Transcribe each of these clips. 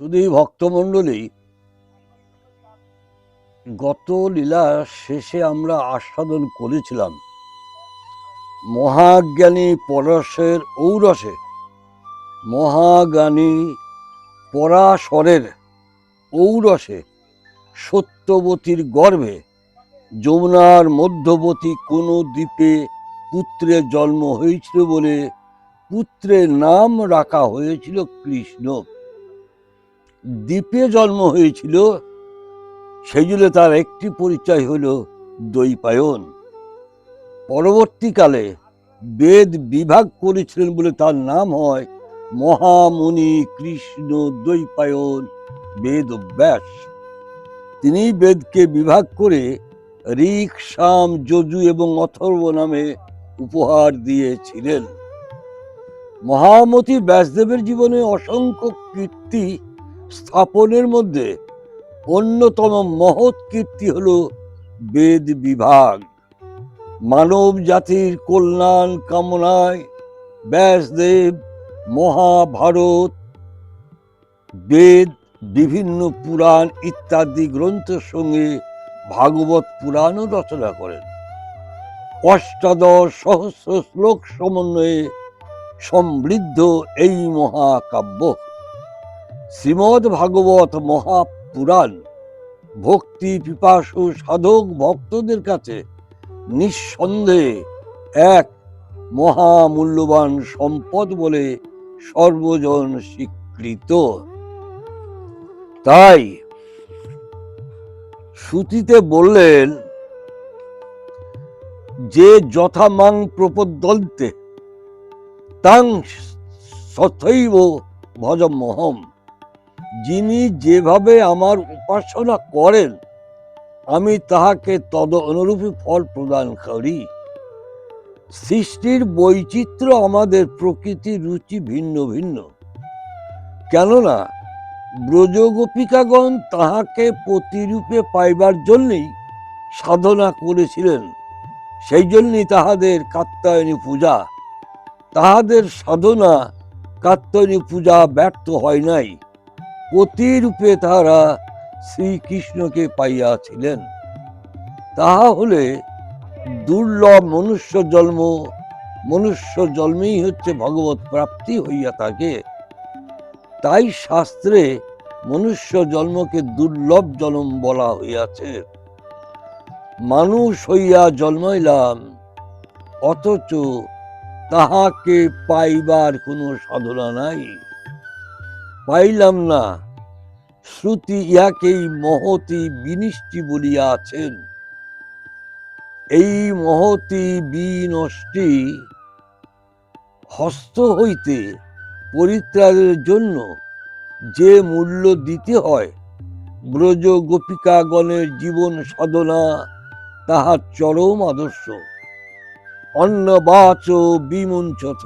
শুধু ভক্তমণ্ডলী গত লীলা শেষে আমরা আস্বাদন করেছিলাম, মহাজ্ঞানী পরশের ঔরসে, মহাজ্ঞানী পরাশরের ঔরসে সত্যবতীর গর্ভে যমুনার মধ্যবর্তী কোনো দ্বীপে পুত্রের জন্ম হয়েছিল বলে পুত্রের নাম রাখা হয়েছিল কৃষ্ণ। দ্বীপে জন্ম হয়েছিল, সেই জন্য তার একটি পরিচয় হল দৈপায়ন পরবর্তীকালে বেদ বিভাগ করেছিলেন বলে তার নাম হয় মহামুনি কৃষ্ণ দৈপায়ন বেদ ব্যাস তিনি বেদকে বিভাগ করে ঋক, সাম, যজু এবং অথর্ব নামে উপহার দিয়েছিলেন। মহামতি ব্যাসদেবের জীবনে অসংখ্য কীর্তি স্থাপনের মধ্যে অন্যতম মহৎ কীর্তি হল বেদ বিভাগ। মানব জাতির কল্যাণ কামনায় ব্যাসদেব মহাভারত, বেদ, বিভিন্ন পুরাণ ইত্যাদি গ্রন্থের সঙ্গে ভাগবত পুরাণও রচনা করেন। অষ্টাদশ সহস্র শ্লোক সমন্বয়ে সমৃদ্ধ এই মহাকাব্য। শ্রীমদ ভাগবত মহাপুরাণ, ভক্তি পিপাসু সাধক ভক্তদের কাছে নিঃসন্দেহে এক মহামূল্যবান সম্পদ বলে সর্বজন স্বীকৃত। তাই শ্রুতিতে বললেন, যে যথামাং প্রপদ্যন্তে, তাং সথৈব ভজমহম যিনি যেভাবে আমার উপাসনা করেন, আমি তাহাকে তদ অনুরূপী ফল প্রদান করি। সৃষ্টির বৈচিত্র্য আমাদের প্রকৃতি রুচি ভিন্ন ভিন্ন। কেননা, ব্রজগোপিকাগণ তাহাকে প্রতিরূপে পাইবার জন্যই সাধনা করেছিলেন। সেই জন্যই তাহাদের কাত্যায়নী পূজা, তাহাদের সাধনা কাত্যায়নী পূজা ব্যর্থ হয় নাই। প্রতিরূপে তাহারা শ্রীকৃষ্ণকে পাইয়াছিলেন। তাহা হলে দুর্লভ মনুষ্য জন্ম, মনুষ্য জন্মেই হচ্ছে ভগবত প্রাপ্তি হইয়া থাকে। তাই শাস্ত্রে মনুষ্য জন্মকে দুর্লভ জন্ম বলা হইয়াছে। মানুষ হইয়া জন্মাইলাম, অথচ তাহাকে পাইবার কোনো সাধনা নাই। পাইলাম না। শ্রুতি ইহাকেই মহতি বিনিষ্টি বলিয়া আছেন এই মহতি বিনষ্টি হস্ত হইতে পরিত্রাগের জন্য যে মূল্য দিতে হয়, ব্রজ গোপিকাগণের জীবন সাধনা তাহার চরম আদর্শ। অন্নবাচ বিমুঞ্চথ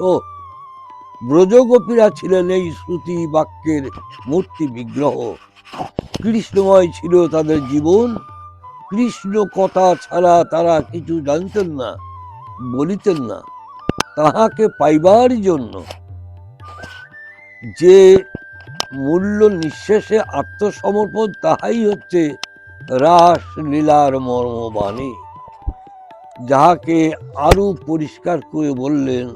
ব্রজগোপীরা ছিলেন এই শ্রুতি বাক্যের মূর্তি বিগ্রহ। কৃষ্ণময় ছিল তাদের জীবন। কৃষ্ণ কথা ছাড়া তারা কিছু জানতেন না, বলিতেন না। তাহাকে পাইবার জন্য যে মূল্য নিঃশেষে আত্মসমর্পণ, তাহাই হচ্ছে রাস লীলার মর্মবাণী। যাহাকে আরও পরিষ্কার করে বললেন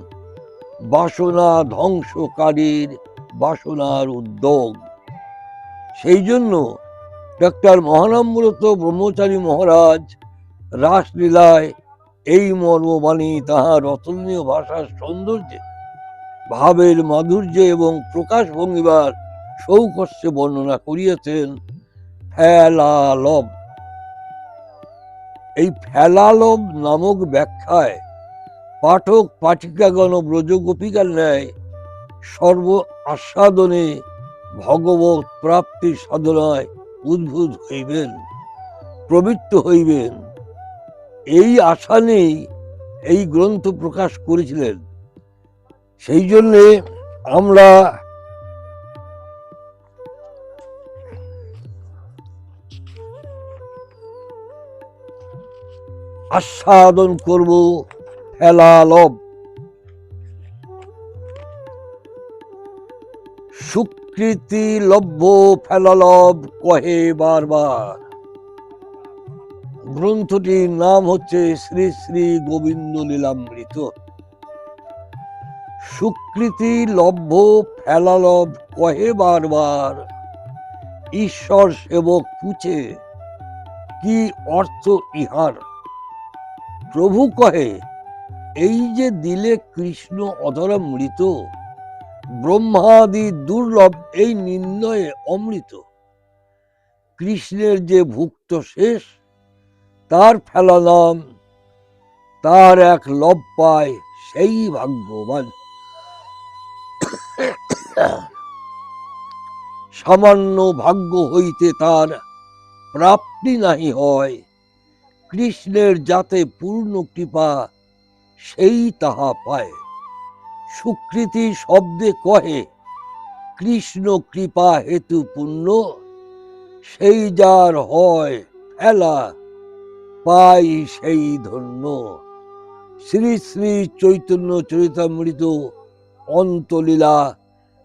বাসনা ধ্বংসকারীর বাসনার উদ্যোগ। সেই জন্য ডক্টর মহানম্রত ব্রহ্মচারী মহারাজ রাসলীলায় এই মর্মবাণী তাহার অতুলনীয় ভাষার সৌন্দর্যে, ভাবের মাধুর্য এবং প্রকাশ ভঙ্গিবার সৌকস্যে বর্ণনা করিয়াছেন ফেলালব। এই ফেলালব নামক ব্যাখ্যায় পাঠক, পাঠিকাগণ ব্রজ গোপিকার ন্যায় সর্ব আস্বাদনে ভগবত প্রাপ্তি সাধনায় উদ্ভূত হইবেন, প্রবৃত্ত হইবেন। এই আশা নেই এই গ্রন্থ প্রকাশ করেছিলেন। সেই জন্যে আমরা আস্বাদন করব। ফেলালব সুকৃতি লভ্য ফেলালভ কহে বারবার। গ্রন্থটির নাম হচ্ছে শ্রী শ্রী গোবিন্দ লীলামৃত সুকৃতি লভ্য ফেলালভ কহে বারবার, ঈশ্বর সেবক পুছে, কি অর্থ ইহার? প্রভু কহে এই যে দিলে কৃষ্ণ অধরামৃত ব্রহ্মাদি দুর্লভ এই নির্ণয়ে অমৃত। কৃষ্ণের যে ভুক্ত শেষ, তার ফেলা নাম তার এক লভ পায় সেই ভাগ্যবান। সামান্য ভাগ্য হইতে তার প্রাপ্তি নাহি হয়। কৃষ্ণের যাতে পূর্ণ কৃপা সেই তাহা পায়। সুকৃতি শব্দে কহে, কৃষ্ণ কৃপা হেতু পুণ্য, সেই যার হয় ফেলা, পাই সেই ধন্য। শ্রী শ্রী চৈতন্য চরিতামৃত অন্তলীলা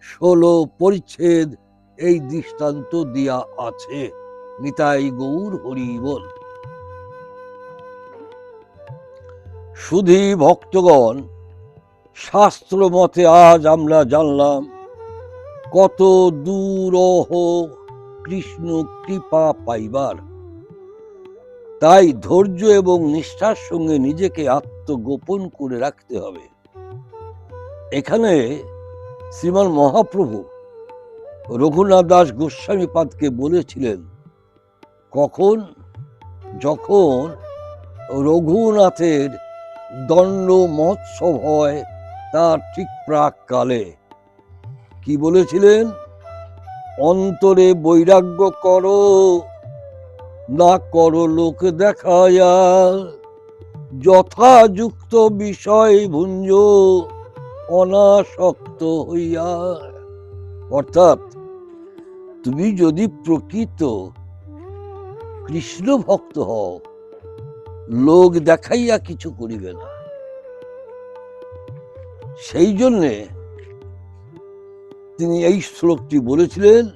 ষোলো পরিচ্ছেদ এই দৃষ্টান্ত দিয়া আছে। নিতাই গৌর হরি বল। সুধী ভক্তগণ শাস্ত্র মতে আজ আমরা জানলাম কত দূরহ কৃষ্ণ কৃপা পাইবার। তাই ধৈর্য এবং নিষ্ঠার সঙ্গে নিজেকে আত্মগোপন করে রাখতে হবে। এখানে শ্রীমান মহাপ্রভু রঘুনাথ দাস গোস্বামী পাদকে বলেছিলেন, কখন? যখন রঘুনাথের দণ্ড মহোৎসব হয় তার ঠিক প্রাককালে। কি বলেছিলেন? অন্তরে বৈরাগ্য করো, না করো লোক দেখায়া। যথাযুক্ত বিষয় ভুঞ্জ, অনাসক্ত হইয়া। অর্থাৎ, তুমি যদি প্রকৃত কৃষ্ণ ভক্ত হও লোক দেখাইয়া কিছু করিবে না। সেই জন্যে তিনি এই শ্লোকটি বলেছিলেন,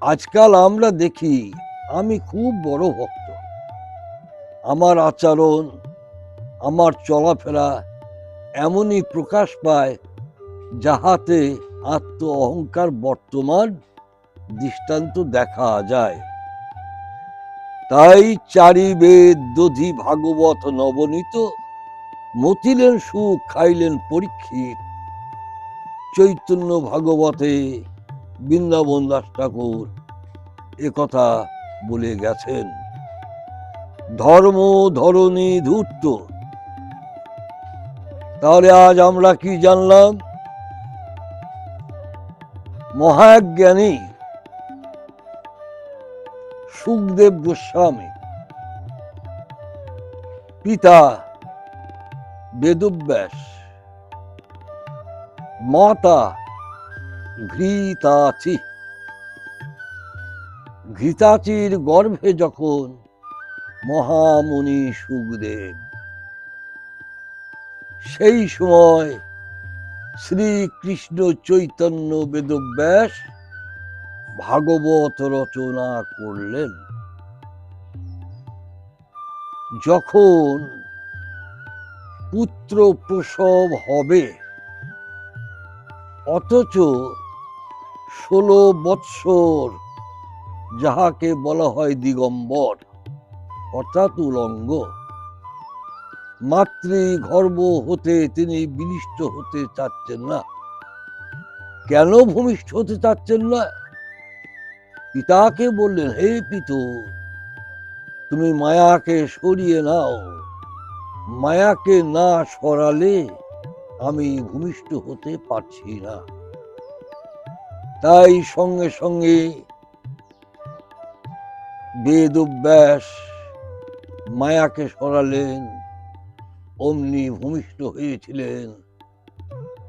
আজকাল আমরা দেখি আমি খুব বড় ভক্ত। আমার আচরণ, আমার চলাফেরা এমনই প্রকাশ পায় যাহাতে আত্ম অহংকার বর্তমান দৃষ্টান্ত দেখা যায়। তাই চারি বেদ দধি ভাগবত নবনীত মতিলেন সুখ, খাইলেন পরীক্ষিত। চৈতন্য ভাগবতে বৃন্দাবন দাস ঠাকুর একথা বলে গেছেন। ধর্ম ধরণী ধূর্ত। তাহলে আজ আমরা কি জানলাম? মহাজ্ঞানী সুখদেব গোস্বামী। পিতা বেদব্যাস। মাতা ঘৃতাচি। ঘৃতাচির গর্ভে যখন মহামুনি সুখদেব। সেই সময় শ্রীকৃষ্ণ চৈতন্য বেদব্যাস ভাগবত রচনা করলেন। যখন পুত্র প্রসব হবে, অথচ ষোলো বৎসর যাহাকে বলা হয় দিগম্বর, অর্থাৎ উলঙ্গ মাতৃ গর্ভ হতে তিনি বিনিষ্ট হতে চাচ্ছেন না। কেন ভূমিষ্ঠ হতে চাচ্ছেন না? পিতাকে বললেন হে পিতু, তুমি মায়াকে সরিয়ে নাও। মায়াকে না সরালে আমি ভূমিষ্ঠ হতে পারছি না। তাই সঙ্গে সঙ্গে বেদ অভ্যাস মায়াকে সরালেন, অমনি ভূমিষ্ঠ হয়েছিলেন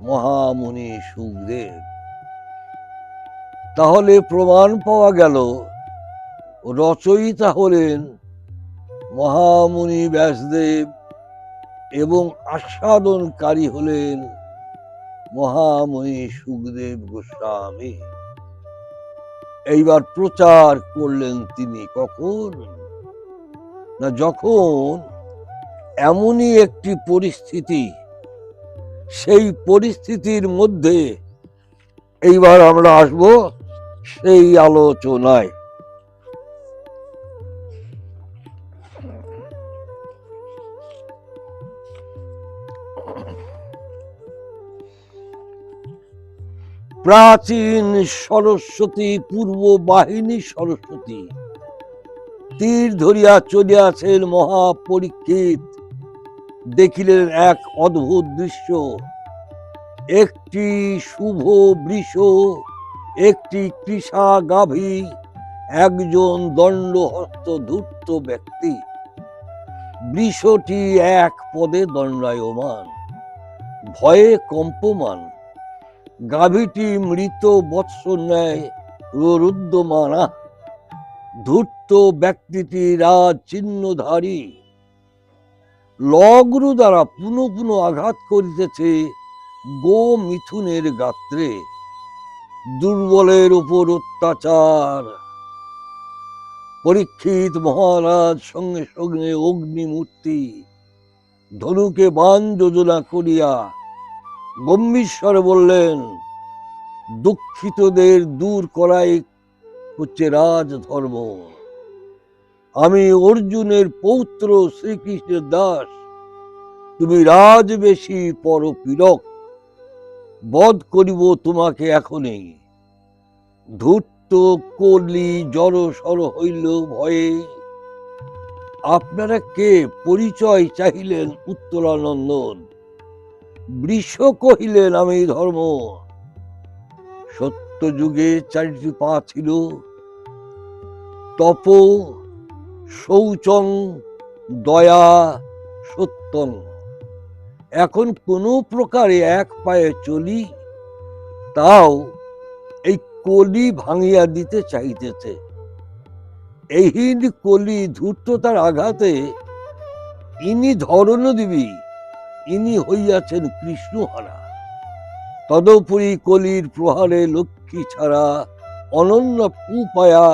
মহামুনি সুখদেব। তাহলে প্রমাণ পাওয়া গেল। রচয়িতা হলেন মহামুনি ব্যাসদেব এবং আস্বাদনকারী হলেন মহামণি সুখদেব গোস্বামী। এইবার প্রচার করলেন তিনি কখন? না যখন এমনই একটি পরিস্থিতি, সেই পরিস্থিতির মধ্যে এইবার আমরা আসব। সেই আলোচনায়। প্রাচীন সরস্বতী, পূর্ব বাহিনী সরস্বতী, তীর ধরিয়া চলিয়াছেন মহাপরীক্ষিত। দেখিলেন এক অদ্ভুত দৃশ্য। একটি শুভ বৃষ একটি কৃষা গাভী একজন দণ্ডহস্ত ধূর্ত ব্যক্তি। বৃষটি এক পদে দণ্ডায়মান, ভয়ে কম্পমান। গাভীটি মৃত বৎস ন্যায় রুদ্ধমানা ধূর্ত ব্যক্তিটি রাজ চিহ্নধারী লগ্রু দ্বারা পুনঃ পুনঃ আঘাত করিতেছে গো মিথুনের গাত্রে। দুর্বলের উপর অত্যাচার। পরীক্ষিত মহারাজ সঙ্গে সঙ্গে অগ্নিমূর্তি, ধনুকে বান যোজনা করিয়া গম্ভীরস্বরে বললেন, দুঃখিতদের দূর করাই হচ্ছে রাজধর্ম। আমি অর্জুনের পৌত্র শ্রীকৃষ্ণের দাস। তুমি রাজবেশী পরপীড়ক। বধ করিব তোমাকে এখনই। ধূর্ত, কলি জড় সর হইল ভয়ে। আপনারা কে পরিচয় চাহিলেন উত্তরানন্দন? বৃষ কহিলেন, আমি ধর্ম। সত্য যুগে চারিটি পা ছিল। তপ, শৌচং, দয়া, সত্যং। এখন কোনো প্রকারে এক পায়ে চলি, তাও এই কলি ভাঙিয়া দিতে চাইতেছে এইহীন কলি ধূর্ততার আঘাতে ইনি ধরণ দিবি ইনি হইয়াছেন কৃষ্ণহারা। তদুপরি কলির প্রহারে লক্ষ্মী ছাড়া অনন্য পুপায়া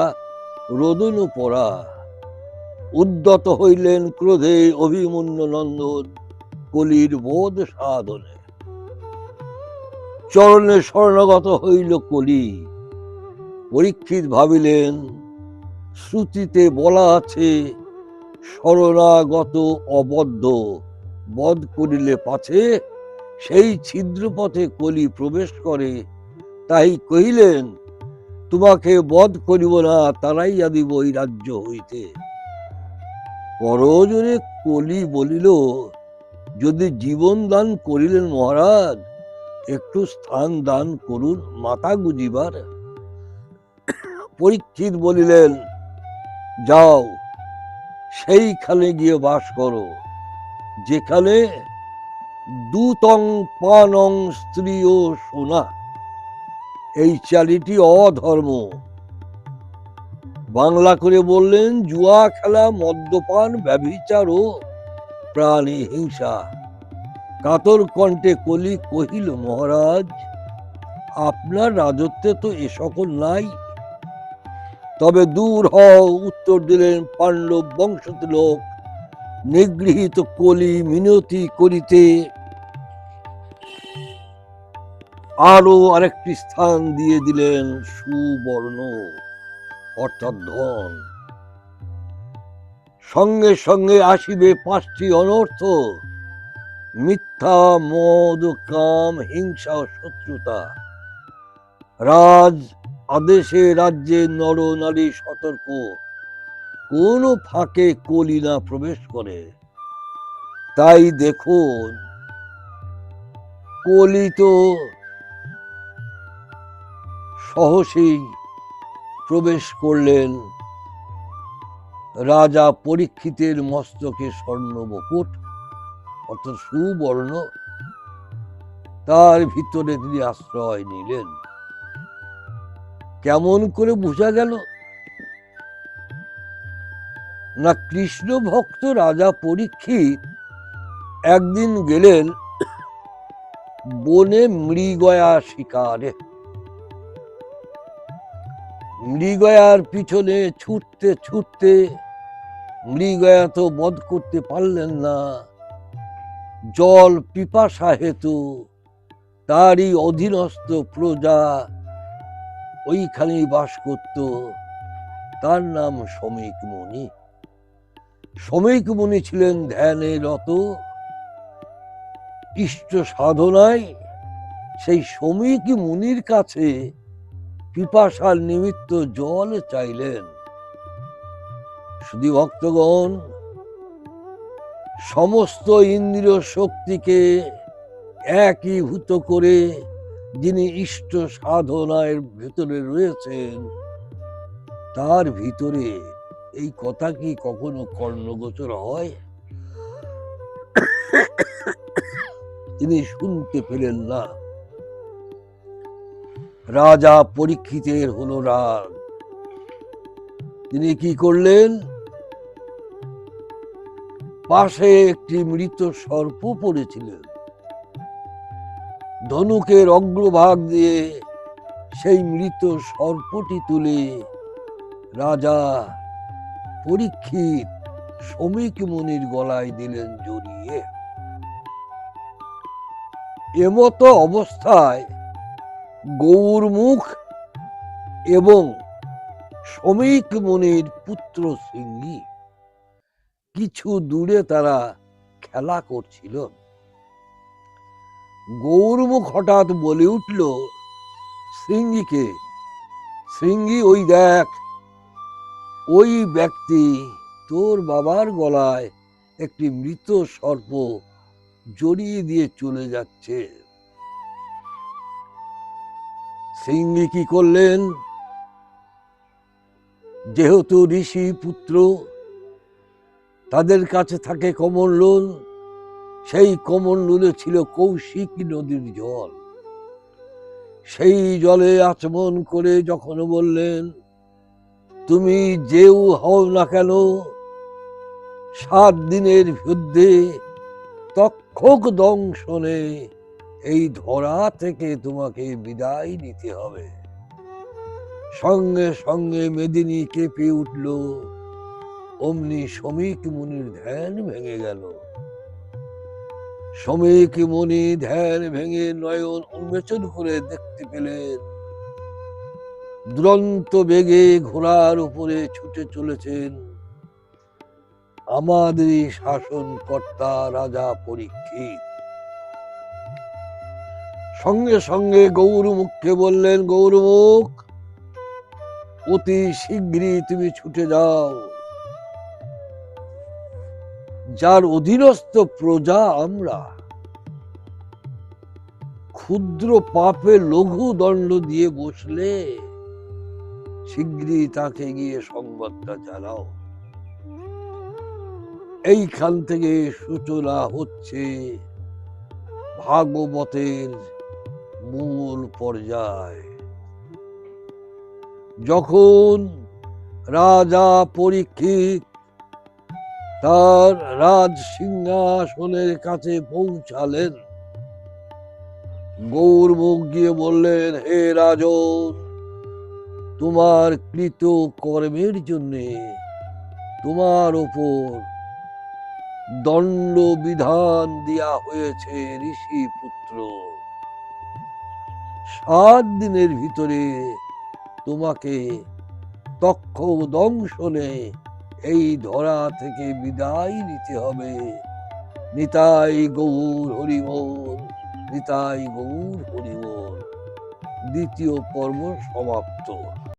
রোদন পড়া। উদ্যত হইলেন ক্রোধে অভিমন্য নন্দন। কলির বোধ সাধনে। চরণে স্বর্ণগত হইল কলি। পরীক্ষিত ভাবিলেন, শ্রুতিতে বলা আছে, শরণাগত অবদ্ধ বধ করিলে পাছে, সেই ছিদ্র পথে কলি প্রবেশ করে। তাই কহিলেন, তোমাকে বধ করিব না তারাইয়া দিব ওই রাজ্য হইতে। করজোরে কলি বলিল যদি জীবন দান করিলেন মহারাজ, একটু স্থান দান করুন মাথা গুজিবার। পরীক্ষিত বলিলেন, যাও, সেইখানে গিয়ে বাস করো। যেখানে দুতং পানং স্ত্রী ও সোনা। এই চারিটি অধর্ম। বাংলা করে বললেন, জুয়া খেলা, মদ্যপান, ব্যভিচার ও প্রাণী হিংসা। কাতর কণ্ঠে কলি কহিল, মহারাজ, আপনার রাজত্বে তো এ সকল নাই। তবে দূর হও, উত্তর দিলেন পাণ্ডব বংশতিলক নিগৃহীত কলি মিনতি করিতে আরও আরেকটি স্থান দিয়ে দিলেন সুবর্ণ, অর্থাৎ ধন। সঙ্গে সঙ্গে আসিবে পাঁচটি অনর্থ। মিথ্যা, মদ, কাম, হিংসা, শত্রুতা। রাজ, আদেশে রাজ্যে নর, নারী, সতর্ক। কোন ফাঁকে কলি না প্রবেশ করে। তাই দেখুন, কলি তো সহসেই প্রবেশ করলেন। রাজা পরীক্ষিতের মস্তকে স্বর্ণ মুকুট অর্থাৎ সুবর্ণ, তার ভিতরে তিনি আশ্রয় নিলেন। কেমন করে বোঝা গেল? না, কৃষ্ণ ভক্ত রাজা পরীক্ষিত একদিন গেলেন বনে মৃগয়া শিকারে। মৃগয়ার পিছনে ছুটতে ছুটতে মৃগয়া তো বধ করতে পারলেন না। জল পিপাসা হেতু তারই অধীনস্থ প্রজা ওইখানেই বাস করত। তার নাম শ্রমিক মুনি। শ্রমিক মুনি ছিলেন ধ্যানে রত। ইষ্ট সাধনায় সেই শ্রমিক মুনির কাছে পিপাসার নিমিত্ত জল চাইলেন। শুধু ভক্তগণ, সমস্ত ইন্দ্রিয় শক্তিকে একীভূত করে যিনি ইষ্ট সাধনার ভেতরে রয়েছেন, তার ভিতরে এই কথা কি কখনো কর্ণগোচর হয়? তিনি শুনতে পেলেন না। রাজা পরীক্ষিতের হলো রাগ তিনি কি করলেন? পাশে একটি মৃত সর্প পড়েছিলেন ধনুকের অগ্রভাগ দিয়ে সেই মৃত সর্পটি তুলে রাজা পরীক্ষিত শ্রমিক মুনির গলায় দিলেন জড়িয়ে। এমতো অবস্থায় গৌরমুখ এবং শ্রমিক মুনির পুত্র সিংহী। কিছু দূরে তারা খেলা করছিল। গৌরমুখ হঠাৎ বলে উঠল শৃঙ্গিকে শৃঙ্গি ওই দেখ, ওই ব্যক্তি তোর বাবার গলায় একটি মৃত সর্প জড়িয়ে দিয়ে চলে যাচ্ছে। সিংহি কি করলেন? যেহেতু ঋষি পুত্র, তাদের কাছে থাকে কমণ্ডল সেই কমণ্ডলে ছিল কৌশিক নদীর জল। সেই জলে আচমন করে যখন বললেন, তুমি যেও হও না কেন? সাত দিনের মধ্যে তক্ষক দংশনে এই ধরা থেকে তোমাকে বিদায় নিতে হবে। সঙ্গে সঙ্গে মেদিনী কেঁপে উঠল। অমনি শ্রমিক মুনির ধ্যান ভেঙে গেল। শ্রমিক মুনি ধ্যান ভেঙে নয়ন উন্মোচন করে দেখতে পেলেন। দুরন্ত বেগে ঘোড়ার উপরে ছুটে চলেছেন। আমাদের শাসন কর্তা রাজা পরীক্ষিত। সঙ্গে সঙ্গে গৌরমুখকে বললেন, গৌরমুখ, অতি শীঘ্রই তুমি ছুটে যাও। যার অধীনস্থ প্রজা আমরা, ক্ষুদ্র পাপে লঘু দণ্ড দিয়ে বসলে শীঘ্রই তাকে গিয়ে সংবাদটা জানাও। এইখান থেকে সূচনা হচ্ছে ভাগবতের মূল পর্যায়। যখন রাজা পরীক্ষিত তার রাজ সিংহাসনের কাছে পৌঁছালেন গৌরমুখ গিয়ে বললেন, হে রাজন, তোমার কৃত কর্মের জন্যে তোমার ওপর দণ্ড বিধান দেয়া হয়েছে ঋষি পুত্র সাত দিনের ভিতরে তোমাকে তক্ষ দংশনে এই ধরা থেকে বিদায় নিতে হবে। নিতাই গৌর হরিবোল নিতাই গৌর হরিবোল দ্বিতীয় পর্ব সমাপ্ত।